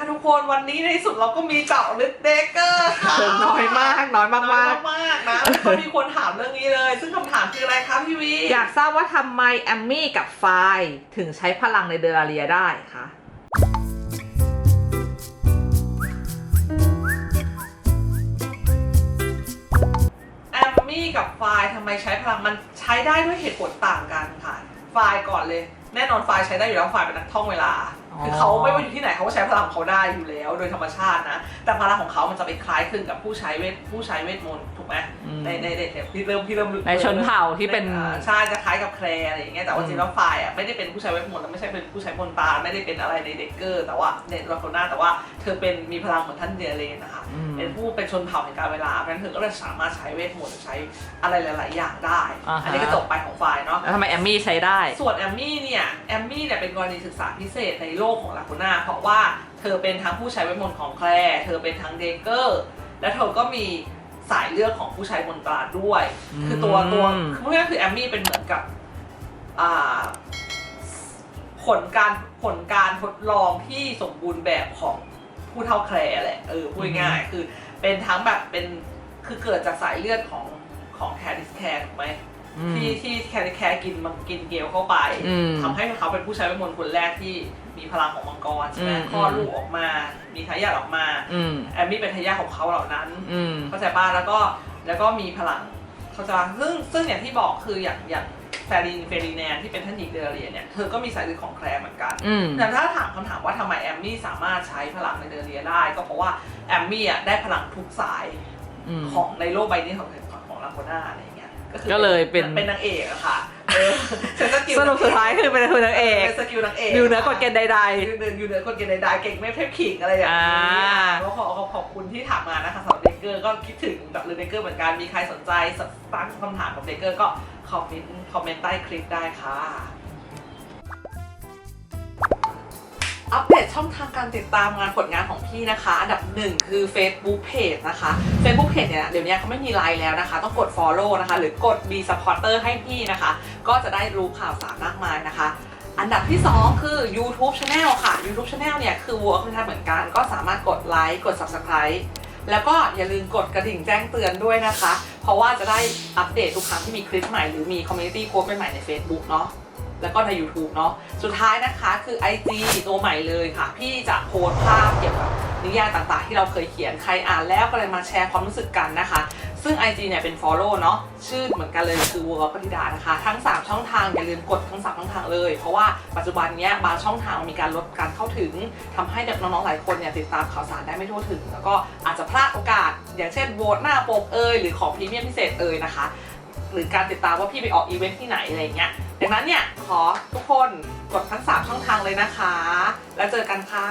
ค่ะทุกคนวันนี้ในที่สุดเราก็มีเจาะลึกเดกเกอร์ค่ะน้อยมากน้อยมากน้อยมากมากๆนะแล้วก็มีคนถามเรื่องนี้เลย ซึ่งคำถามคืออะไรคะพี่วีอยากทราบว่าทำไมแอมมี่กับไฟล์ถึงใช้พลังในเดอราเรียได้คะแอมมี่กับไฟล์ทำไมใช้พลังมันใช้ได้ด้วยเหตุผลต่างกันค่ะไฟล์ก่อนเลย แน่นอนไฟล์ใช้ได้อยู่แล้วไฟล์เป็นนักท่องเวลา คือเขาไม่ว่าอยู่ที่ไหนเขาก็ใช้พลังของเขาได้อยู่แล้ว โดยธรรมชาตินะ แต่พลังของเขามันจะไปคล้ายคลึงกับผู้ใช้เวทผู้ใช้เวทมนต์ถูกไหมอืม ในในในในพี่เริ่มพี่เริ่มในชนเผ่าที่เป็น อ่าใช่จะคล้ายกับแคลร์อะไรอย่างเงี้ยแต่ว่าอืมจริงแล้วฝ่ายอะไม่ได้เป็นผู้ใช้เวทมนต์และไม่ใช่เป็นผู้ใช้มนตราไม่ได้เป็นอะไรในเด็กเกอร์ แต่ว่าในลาโคน่าแต่ว่าเธอเป็นมีพลังเหมือนท่านเดเรนนะคะ อืม เป็นผู้เป็นชนเผ่าแห่งการเวลาเพราะฉะนั้นเธอก็เลยสามารถใช้เวทมนต์ใช้อะไรหลาย ๆ อย่างได้ อ่าฮะ อันนี้ก็จบไปของฝ่ายเนาะ แล้วทำไมแอมมี่ใช้ได้ ส่วนแอมมี่เนี่ย แอมมี่เนี่ยเป็นกรณีศึกษาพิเศษในโลกของลาโคน่าเพราะว่าเธอเป็นทั้งผู้ใช้เวทมนต์ของแคลร์เธอเป็นทั้งเดเกอร์ และเธอก็มีสายเลือดของผู้ใช้มนตราด้วยอืมคือตัวตัวคือพูดง่ายๆคือแอมมี่เป็นเหมือนกับอ่าผลการผลการทดลองที่สมบูรณ์แบบของผู้เท่าแคลร์แหละเออพูดง่ายๆคือเป็นทั้งแบบเป็นคือเกิดจากสายเลือดของของแคดิสแคร์ถูกไหม อืม ที่ที่แคร์แคร์กินมังกินเกลเข้าไปอืมทำให้เขาเป็นผู้ใช้เวทมนต์คนแรกที่มีพลังของมังกรใช่ไหมอืม คลอดลูกออกมา มีทายาทออกมา อืม แอมมี่เป็นทายาทของเขาเหล่านั้น อืม เข้าใจป่ะแล้วก็แล้วก็มีพลังเข้าใจป่ะซึ่งซึ่งอย่างที่บอกคืออย่างอย่างแฟรีนเฟรีแนนที่เป็นท่านหญิงเดอเรียนเนี่ยเธอก็มีสายเลือดของแคลร์เหมือนกัน อืม แต่ถ้าถามคำถามว่าทำไมแอมมี่สามารถใช้พลังในเดอเรียได้ ก็เพราะว่าแอมมี่อะได้พลังทุกสายอืม ของในโลกใบนี้ของของของลาโคน่าอะไรอย่างเงี้ย ก็คือก็เลยเป็น เป็นนางเอกอะค่ะเออใช้สกิลสรุปสุดท้ายคือเป็นคนนางเอกเป็นสกิลนางเอกอยู่เหนือกฎเกณฑ์ใด อยู่เหนืออยู่เหนือกฎเกณฑ์ใดๆเก่งไม่เทพขิงอะไรอย่างนี้อ่า ก็ขอขอขอบคุณที่ถามมานะคะสำหรับเด็กเกอร์ก็คิดถึงแบบเด็กเกอร์เหมือนกันมีใครสนใจตั้งคำถามกับเด็กเกอร์ก็คอมเมนต์คอมเมนต์ใต้คลิปได้ค่ะ ช่องทางการติดตามงานผลงานของพี่นะคะ อันดับหนึ่งคือ Facebook Page นะคะ Facebook Page เนี่ยเดี๋ยวนี้เขาไม่มีไลน์แล้วนะคะ ต้องกด Follow นะคะ หรือกด Be Supporter ให้พี่นะคะ ก็จะได้รู้ข่าวสารมากมายนะคะอันดับที่ 2 คือ YouTube Channel ค่ะ YouTube Channel เนี่ยคือ Work คือทำเหมือนกัน ก็สามารถกดไลค์กด Subscribe แล้วก็อย่าลืมกดกระดิ่งแจ้งเตือนด้วยนะคะ เพราะว่าจะได้อัปเดตทุกครั้งที่มีคลิปใหม่หรือมี Community Post ใหม่ใน Facebook เนาะ แล้วก็ใน YouTube เนาะสุดท้ายนะคะคือ IG ตัวใหม่เลยค่ะ พี่จะโพสภาพเกี่ยวกับนิยายต่างๆ ที่เราเคยเขียนใครอ่านแล้วก็เลยมาแชร์ความรู้สึกกันนะคะ ซึ่ง IG เนี่ยเป็น Follow เนาะชื่อเหมือนกันเลยคือวัวปฏิดานะคะ ทั้ง 3 ช่องทางอย่าลืมกดทั้ง 3 ช่องทางเลย เพราะว่าปัจจุบันเนี้ยบางช่องทางมีการลดการเข้าถึงทำให้น้องๆหลายคนเนี่ยติดตามข่าวสารได้ไม่ทั่วถึง แล้วก็อาจจะพลาดโอกาส อย่างเช่นโหวตหน้าปกเอยหรือของพรีเมียมพิเศษเอยนะคะหรือการติดตามว่าพี่ไปออกอีเวนท์ที่ไหนอะไรเงี้ย ดังนั้นเนี่ยขอทุกคนกดทั้ง 3 ช่องทางเลยนะคะ แล้วเจอกันค่ะ